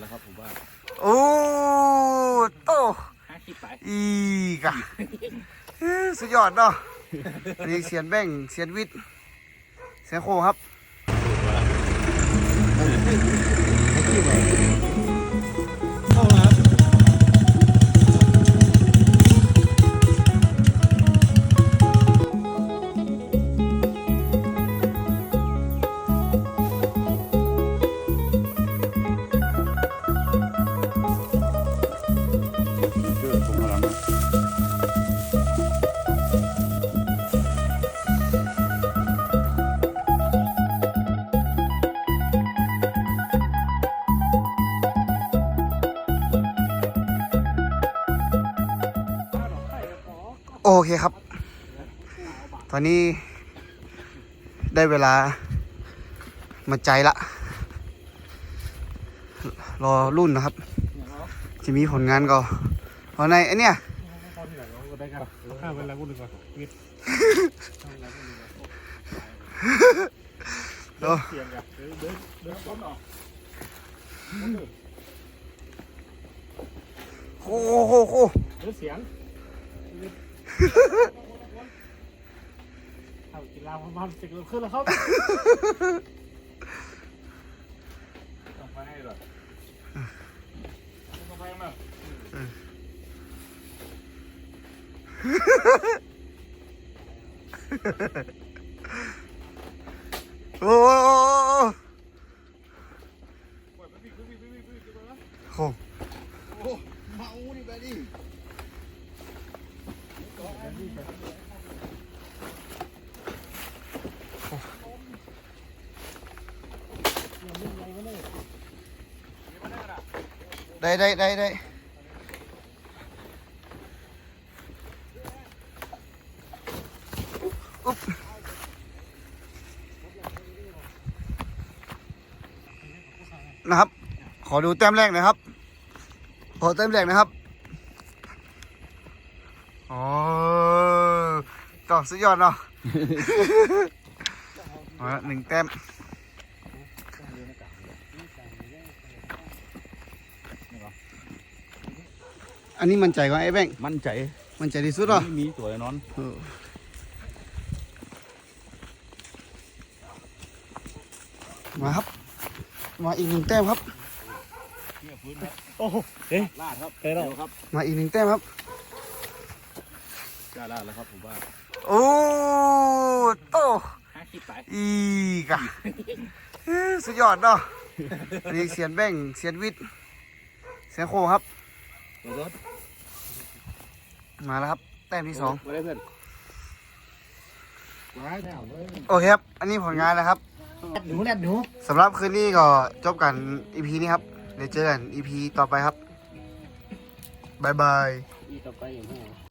แล้วครับผมว่าโอ้โตห้าคิดไปอีกอะเอ้ยสุดยอดเนาะอันนี้เสียนแบ่งเสียนวิทย์เสียนโคครับ โอเคครับ ตอนนี้ได้เวลามาใจละ รอรุ่นนะครับ จะมีผลงานก็เอาในไอเนี่ยเข้าที่ไหนเราก็ได้กันข้าเวลาพูดดีกว่าวิทย์โอ้โหโหโหเสียง เอากินลาวประมาณสิบขึ้นแล้วครับต้องไปให้หรอต้องไปมาโอ้โหเมาดิไปดิ ได้ได้ได้ได้อุ๊บนะครับ ขอดูแต้มแรกนะครับ ขอแต้มแรกนะครับ อ๋อต่อสุดยอดเนาะ มาละหนึ่งแต้มอันนี้มันใจกว่าไอ้แบงค์มั่นใจมันใจที่สุดเหรอไม่มีตัวแน่นอนเออมาครับ มาอีกหนึ่งแต้มครับ โอ้โหเอ๊ะลาดครับเคยแล้วเร็วครับ มาอีกหนึ่งแต้มครับ กล้าลาดแล้วครับผมว่าโอ้โตห้าคิดไปอีกอะเอ้ยสุดยอดเนาะอันนี้เสียนแบ่งเสียนวิทย์เสียนโคครับรถมาแล้วครับ แต้มที่สองมาได้เพื่อนว้ายแถวเลยโอเคครับ อันนี้ผลงานนะครับหนูแนบหนูสำหรับคืนนี้ก็จบกัน EP นี้ครับเดี๋ยวเจอกัน EP ต่อไปครับบ๊ายบายอีต่อไปอย่างนี้